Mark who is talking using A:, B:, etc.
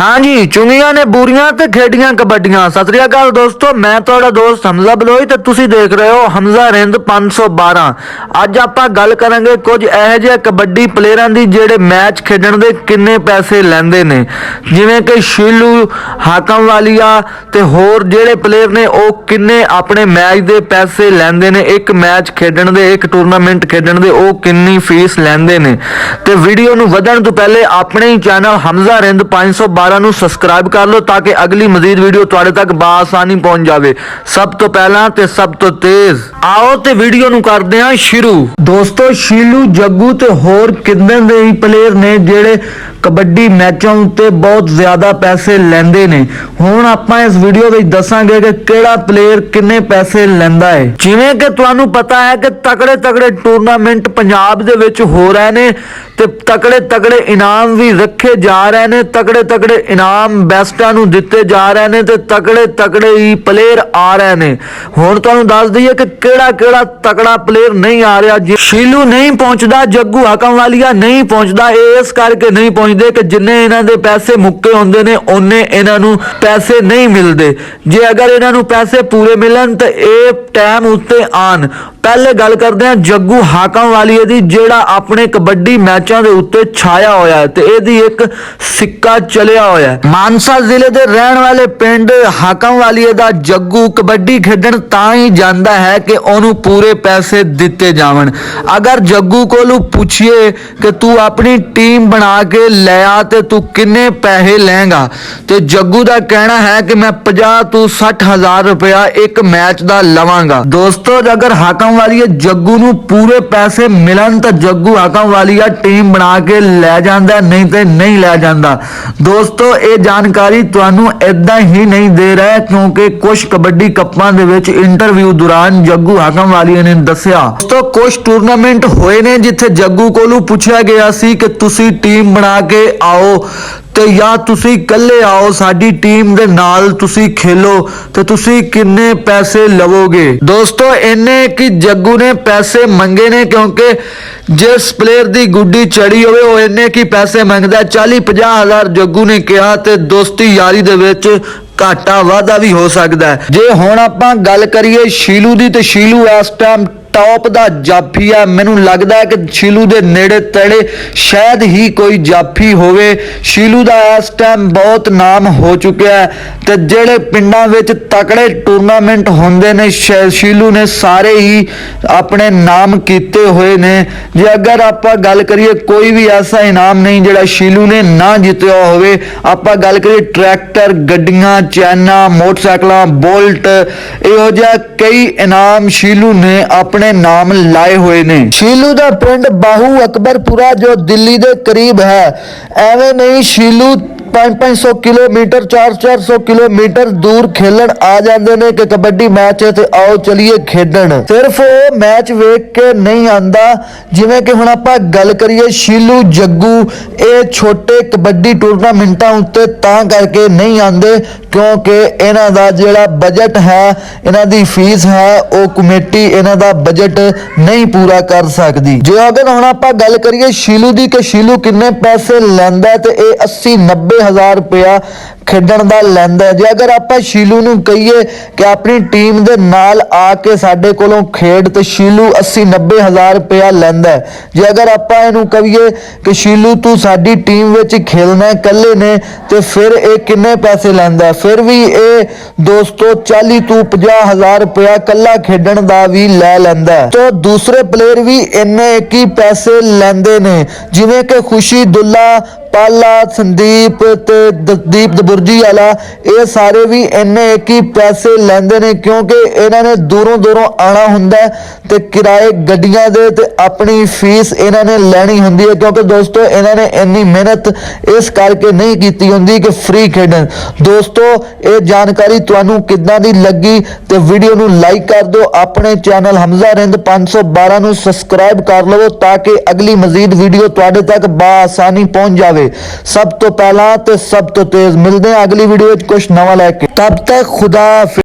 A: ਹਾਂਜੀ, ਚੁੰਗੀਆਂ ਨੇ ਬੂਰੀਆਂ ਤੇ ਖੇਡੀਆਂ ਕਬੱਡੀਆਂ। ਸਤਿ ਸ੍ਰੀ ਅਕਾਲ ਦੋਸਤੋ, ਮੈਂ ਤੁਹਾਡਾ ਦੋਸਤ ਹਮਜ਼ਾ ਬਲੋਈ ਤੇ ਤੁਸੀਂ ਦੇਖ ਰਹੇ ਹੋ ਹਮਜ਼ਾ ਰਿੰਦ 512 ਅੱਜ ਆਪਾਂ ਗੱਲ ਕਰਾਂਗੇ ਕੁਝ ਇਹੋ ਜਿਹੇ ਕਬੱਡੀ ਪਲੇਅਰਾਂ ਦੀ ਜਿਹੜੇ ਮੈਚ ਖੇਡਣ ਦੇ ਕਿੰਨੇ ਪੈਸੇ ਲੈਂਦੇ ਨੇ। ਜਿਵੇਂ ਕਿ ਸ਼ੀਲੂ ਹਾਕਮ ਵਾਲੀਆ ਤੇ ਹੋਰ ਜਿਹੜੇ ਪਲੇਅਰ ਨੇ, ਉਹ ਕਿੰਨੇ ਆਪਣੇ ਮੈਚ ਦੇ ਪੈਸੇ ਲੈਂਦੇ ਨੇ। ਇੱਕ ਮੈਚ ਖੇਡਣ ਦੇ, ਇੱਕ ਟੂਰਨਾਮੈਂਟ ਖੇਡਣ ਦੇ, ਉਹ ਕਿੰਨੀ ਫੀਸ ਲੈਂਦੇ ਨੇ। ਤੇ ਵੀਡੀਓ ਨੂੰ ਵਧਣ ਤੋਂ ਪਹਿਲੇ ਆਪਣੇ ਹੀ ਚੈਨਲ ਹਮਜ਼ਾ ਰਿੰਦ 512 ਨੂੰ ਸਬਸਕ੍ਰਾਈਬ ਕਰ ਲਓ ਤਾਂ ਕਿ ਅਗਲੀ ਮਜ਼ੀਦ ਵੀਡੀਓ ਤੁਹਾਡੇ ਤੱਕ ਬਾਸਾਨੀ ਪਹੁੰਚ ਜਾਵੇ। ਸਭ ਤੋਂ ਪਹਿਲਾਂ ਤੇ ਸਭ ਤੋਂ ਤੇਜ਼। ਆਓ ਤੇ ਵੀਡੀਓ ਨੂੰ ਕਰਦੇ ਹਾਂ ਸ਼ੁਰੂ। ਦੋਸਤੋ, ਸ਼ੀਲੂ, ਜੱਗੂ ਤੇ ਹੋਰ ਕਿੰਨੇ ਦੇ ਹੀ ਪਲੇਅਰ ਨੇ ਜਿਹੜੇ ਕਬੱਡੀ ਮੈਚਾਂ ਉੱਤੇ ਬਹੁਤ ਜ਼ਿਆਦਾ ਪੈਸੇ ਲੈਂਦੇ ਨੇ। ਹੁਣ ਆਪਾਂ ਇਸ ਵੀਡੀਓ ਵਿੱਚ ਦੱਸਾਂਗੇ ਕਿ ਕਿਹੜਾ ਪਲੇਅਰ ਕਿੰਨੇ ਪੈਸੇ ਲੈਂਦਾ ਹੈ। ਜਿਵੇਂ ਕਿ ਤੁਹਾਨੂੰ ਪਤਾ ਹੈ ਕਿ ਤਕੜੇ ਤਕੜੇ ਟੂਰਨਾਮੈਂਟ ਪੰਜਾਬ ਦੇ ਵਿੱਚ ਹੋ ਰਹੇ ਨੇ ਤੇ ਤਕੜੇ ਤਕੜੇ ਇਨਾਮ ਵੀ ਰੱਖੇ ਜਾ ਰਹੇ ਨੇ ਤਕੜੇ ਤਕੜੇ ਇਨਾਮ ਬੈਸਟਾਂ ਨੂੰ ਦਿੱਤੇ ਜਾ ਰਹੇ ਨੇ ਤੇ ਤਕੜੇ ਤਕੜੇ ਹੀ ਪਲੇਅਰ ਆ ਰਹੇ ਨੇ। ਹੁਣ ਤੁਹਾਨੂੰ ਦੱਸ ਦਈਏ ਕਿ ਕਿਹੜਾ ਕਿਹੜਾ ਤਕੜਾ ਪਲੇਅਰ ਨਹੀਂ ਆ ਰਿਹਾ, ਜੇ ਸ਼ੀਲੂ ਨਹੀਂ ਪਹੁੰਚਦਾ, ਜੱਗੂ ਹਾਕਮ ਵਾਲੀਆ ਨਹੀਂ ਪਹੁੰਚਦਾ ਇਸ ਕਰਕੇ ਨਹੀਂ ਪਹੁੰਚਦੇ ਕਿ ਜਿੰਨੇ ਇਹਨਾਂ ਦੇ ਪੈਸੇ ਮੁੱਕੇ ਹੁੰਦੇ ਨੇ ਉਹਨੇ ਇਹਨਾਂ ਨੂੰ ਪੈਸੇ ਨਹੀਂ ਮਿਲਦੇ। ਜੇ ਅਗਰ ਇਹਨਾਂ ਨੂੰ ਪੈਸੇ ਪੂਰੇ ਮਿਲਣ ਤਾਂ ਇਹ ਟਾਈਮ ਉੱਤੇ ਆਣ ਪਹਿਲੇ ਗੱਲ ਕਰਦੇ ਹਾਂ ਜੱਗੂ ਹਾਕਮ ਵਾਲੀਏ ਦੀ, ਜਿਹੜਾ ਆਪਣੇ ਕਬੱਡੀ ਮੈਚਾਂ ਦੇ ਉੱਤੇ ਛਾਇਆ ਹੋਇਆ ਤੇ ਇਹਦੀ ਇੱਕ ਸਿੱਕਾ ਚਲਿਆ ਹੋਇਆ ਮਾਨਸਾ ਜ਼ਿਲ੍ਹੇ ਦੇ ਰਹਿਣ ਵਾਲੇ ਪਿੰਡ ਹਾਕਮ ਵਾਲੀਏ ਦਾ ਜੱਗੂ ਕਬੱਡੀ ਖੇਡਣ ਤਾਂ ਹੀ ਜਾਂਦਾ ਹੈ ਕਿ ਉਹਨੂੰ ਪੂਰੇ ਪੈਸੇ ਦਿੱਤੇ ਜਾਵਣ। ਅਗਰ ਜੱਗੂ ਕੋਲੋਂ ਪੁੱਛੀਏ ਕਿ ਤੂੰ ਆਪਣੀ ਟੀਮ ਬਣਾ ਕੇ ਲੈ ਆ ਤੇ ਤੂੰ ਕਿੰਨੇ ਪੈਸੇ ਲਏਗਾ, ਤੇ ਜੱਗੂ ਦਾ ਕਹਿਣਾ ਹੈ ਕਿ ਮੈਂ 50 ਤੋਂ 60 ਹਜ਼ਾਰ ਰੁਪਇਆ ਇੱਕ ਮੈਚ ਦਾ ਲਵਾਂਗਾ। ਦੋਸਤੋ ਅਗਰ ਹਾਕਮ ਵਾਲੀਏ ਜੱਗੂ ਨੂੰ ਪੂਰੇ ਪੈਸੇ ਮਿਲਣ ਤਾਂ ਜੱਗੂ ਹਾਕਮ ਵਾਲੀਆ ਟੀਮ ਬਣਾ ਕੇ ਲੈ ਜਾਂਦਾ, ਨਹੀਂ ਤੇ ਨਹੀਂ ਲੈ ਜਾਂਦਾ। ਦੋਸਤੋ ਇਹ ਜਾਣਕਾਰੀ ਤੁਹਾਨੂੰ ਇਦਾਂ ਹੀ ਨਹੀਂ ਦੇ ਰਿਹਾ ਕਿਉਂਕਿ ਕੁਝ ਕਬੱਡੀ ਕੱਪਾਂ ਦੇ ਵਿੱਚ ਇੰਟਰਵਿਊ ਦੌਰਾਨ ਜੱਗੂ ਹਾਕਮ ਵਾਲੀਆ ਨੇ ਦੱਸਿਆ। ਦੋਸਤੋ ਕੁਝ ਟੂਰਨਾਮੈਂਟ ਹੋਏ ਨੇ ਜਿੱਥੇ ਜੱਗੂ ਕੋਲੋਂ ਪੁੱਛਿਆ ਗਿਆ ਸੀ ਕਿ ਤੁਸੀਂ ਟੀਮ ਬਣਾ ਕੇ ਆਓ। ਤੇ ਜਾਂ ਤੁਸੀਂ ਇਕੱਲੇ ਆਓ, ਸਾਡੀ ਟੀਮ ਦੇ ਨਾਲ ਤੁਸੀਂ ਖੇਲੋ ਤੇ ਤੁਸੀਂ ਕਿੰਨੇ ਪੈਸੇ ਲਵੋਗੇ? ਦੋਸਤੋ, ਇੰਨੇ ਕਿ ਜੱਗੂ ਨੇ ਪੈਸੇ ਮੰਗੇ ਨੇ ਕਿਉਂਕਿ ਜਿਸ ਪਲੇਅਰ ਦੀ ਗੁੱਡੀ ਚੜੀ ਹੋਵੇ, ਉਹ ਇੰਨੇ ਕੀ ਪੈਸੇ ਮੰਗਦਾ 40 50 ਹਜ਼ਾਰ ਜੱਗੂ ਨੇ ਕਿਹਾ ਤੇ ਦੋਸਤੀ ਯਾਰੀ ਦੇ ਵਿੱਚ ਘਾਟਾ ਵਾਧਾ ਵੀ ਹੋ ਸਕਦਾ ਜੇ ਹੁਣ ਆਪਾਂ ਗੱਲ ਕਰੀਏ ਸ਼ੀਲੂ ਦੀ, ਤੇ ਸ਼ੀਲੂ ਇਸ ਟਾਈਮ ਟੌਪ ਦਾ ਜਾਫੀ ਆ। ਮੈਨੂੰ ਲੱਗਦਾ ਹੈ ਕਿ ਸ਼ੀਲੂ ਦੇ ਨੇੜੇ ਤੇੜੇ ਸ਼ਾਇਦ ਹੀ ਕੋਈ ਜਾਫੀ ਹੋਵੇ। ਸ਼ੀਲੂ ਦਾ ਇਸ ਟਾਈਮ ਬਹੁਤ ਨਾਮ ਹੋ ਚੁੱਕਿਆ ਹੈ ਤੇ ਜਿਹੜੇ ਪਿੰਡਾਂ ਵਿੱਚ ਤਕੜੇ ਟੂਰਨਾਮੈਂਟ ਹੁੰਦੇ ਨੇ ਸ਼ੈ- ਸ਼ੀਲੂ ਨੇ ਸਾਰੇ ਹੀ ਆਪਣੇ ਨਾਮ ਕੀਤੇ ਹੋਏ ਨੇ। ਜੇ ਅਗਰ ਆਪਾਂ ਗੱਲ ਕਰੀਏ, ਕੋਈ ਵੀ ਐਸਾ ਇਨਾਮ ਨਹੀਂ ਜਿਹੜਾ ਸ਼ੀਲੂ ਨੇ ਨਾ ਜਿੱਤਿਆ ਹੋਵੇ। ਆਪਾਂ ਗੱਲ ਕਰੀਏ ਟਰੈਕਟਰ, ਗੱਡੀਆਂ, ਚੈਨਾ, ਮੋਟਰਸਾਈਕਲਾਂ, ਬੋਲਟ, ਇਹੋ ਜਿਹਾ ਕਈ ਇਨਾਮ ਸ਼ੀਲੂ ਨੇ ਆਪਣੇ ਨਾਮ ਲਾਏ ਹੋਏ ਨੇ। ਸ਼ੀਲੂ ਦਾ ਪਿੰਡ ਬਾਹੂ ਅਕਬਰਪੁਰਾ, ਜੋ ਦਿੱਲੀ ਦੇ ਕਰੀਬ ਹੈ। ਐਵੇਂ ਨਹੀਂ, ਸ਼ੀਲੂ 5-500 ਕਿਲੋਮੀਟਰ 4-400 ਕਿਲੋਮੀਟਰ ਦੂਰ ਖੇਲਣ ਆ ਜਾਂਦੇ ਨੇ ਕਿ ਕਬੱਡੀ ਮੈਚ ਹੈ ਤੇ ਆਓ ਚਲੀਏ ਖੇਡਣ। ਸਿਰਫ ਉਹ ਮੈਚ ਵੇਖ ਕੇ ਨਹੀਂ ਆਂਦਾ, ਜਿਵੇਂ ਕਿ ਹੁਣ ਆਪਾਂ ਗੱਲ ਕਰੀਏ ਸ਼ੀਲੂ, ਜੱਗੂ, ਇਹ ਛੋਟੇ ਕਬੱਡੀ ਟੂਰਨਾਮੈਂਟਾਂ ਉੱਤੇ ਤਾਂ ਕਰਕੇ ਨਹੀਂ ਆਂਦੇ, ਕਿਉਂਕਿ ਇਹਨਾਂ ਦਾ ਜਿਹੜਾ ਬਜਟ ਹੈ, ਇਹਨਾਂ ਦੀ ਫੀਸ ਹੈ, ਉਹ ਕਮੇਟੀ ਇਹਨਾਂ ਦਾ ਬਜਟ ਨਹੀਂ ਪੂਰਾ ਕਰ ਸਕਦੀ। ਜੇ ਅਗਰ ਹੁਣ ਆਪਾਂ ਗੱਲ ਕਰੀਏ ਸ਼ੀਲੂ ਦੀ, ਕਿ ਸ਼ੀਲੂ ਕਿੰਨੇ ਪੈਸੇ ਲੈਂਦਾ ਤੇ ਇਹ 80 90 ਹਜ਼ਾਰ ਰੁਪਇਆ ਖੇਡਣ ਦਾ ਲੈਂਦਾ ਜੇ ਅਗਰ ਆਪਾਂ ਸ਼ੀਲੂ ਨੂੰ ਕਹੀਏ ਕਿ ਆਪਣੀ ਟੀਮ ਦੇ ਨਾਲ ਆ ਕੇ ਸਾਡੇ ਕੋਲੋਂ ਖੇਡ ਤੇ ਸ਼ੀਲੂ 80 90 ਹਜ਼ਾਰ ਰੁਪਇਆ ਲੈਂਦਾ ਜੇ ਅਗਰ ਆਪਾਂ ਇਹਨੂੰ ਕਹੀਏ ਕਿ ਸ਼ੀਲੂ ਤੂੰ ਸਾਡੀ ਟੀਮ ਵਿੱਚ ਖੇਲਣਾ ਹੈ, ਇਕੱਲੇ ਨੇ ਤੇ ਫਿਰ ਇਹ ਕਿੰਨੇ ਪੈਸੇ ਲੈਂਦਾ ਫਿਰ ਵੀ ਇਹ ਦੋਸਤੋ 40 ਤੋਂ 50 ਹਜ਼ਾਰ ਰੁਪਇਆ ਇਕੱਲਾ ਖੇਡਣ ਦਾ ਵੀ ਲੈ ਲੈਂਦਾ ਤੇ ਦੂਸਰੇ ਪਲੇਅਰ ਵੀ ਇੰਨੇ ਕੀ ਪੈਸੇ ਲੈਂਦੇ ਨੇ ਜਿਵੇਂ ਕਿ ਖੁਸ਼ੀ ਦੁੱਲਾ ਪਾਲਾ ਸੰਦੀਪ ਤੇ ਦਦੀਪ ਦਬੁਰਜੀ ਵਾਲਾ ਇਹ ਸਾਰੇ ਵੀ ਇੰਨੇ ਕੀ ਪੈਸੇ ਲੈਂਦੇ ਨੇ ਕਿਉਂਕਿ ਇਹਨਾਂ ਨੇ ਦੂਰੋਂ ਦੂਰੋਂ ਆਣਾ ਹੁੰਦਾ ਤੇ ਕਿਰਾਏ ਗੱਡੀਆਂ ਦੇ ਤੇ ਆਪਣੀ ਫੀਸ ਇਹਨਾਂ ਨੇ ਲੈਣੀ ਹੁੰਦੀ ਹੈ ਕਿਉਂਕਿ ਦੋਸਤੋ ਇਹਨਾਂ ਨੇ ਇੰਨੀ ਮਿਹਨਤ ਇਸ ਕਰਕੇ ਨਹੀਂ ਕੀਤੀ ਹੁੰਦੀ ਕਿ ਫ੍ਰੀ ਖੇਡਣ। ਦੋਸਤੋ, ਇਹ ਜਾਣਕਾਰੀ ਤੁਹਾਨੂੰ ਕਿੱਦਾਂ ਦੀ ਲੱਗੀ ਤੇ ਵੀਡੀਓ ਨੂੰ ਲਾਈਕ ਕਰ ਦਿਓ, ਆਪਣੇ ਚੈਨਲ ਹਮਜ਼ਾ ਰਿੰਦ 512 ਨੂੰ ਸਬਸਕ੍ਰਾਈਬ ਕਰ ਲਵੋ ਤਾਂ ਕਿ ਅਗਲੀ ਮਜ਼ੀਦ ਵੀਡੀਓ ਤੁਹਾਡੇ ਤੱਕ ਬਾਸਾਨੀ ਪਹੁੰਚ ਜਾਵੇ। ਸਭ ਤੋਂ ਪਹਿਲਾਂ ਤੇ ਸਭ ਤੋਂ ਤੇਜ਼ ਮਿਲਦੇ ਹਾਂ ਅਗਲੀ ਵੀਡੀਓ ਵਿੱਚ ਕੁਝ ਨਵਾਂ ਲੈ ਕੇ। ਤਬ ਤੱਕ ਖੁਦਾ ਹਾਫਿਜ਼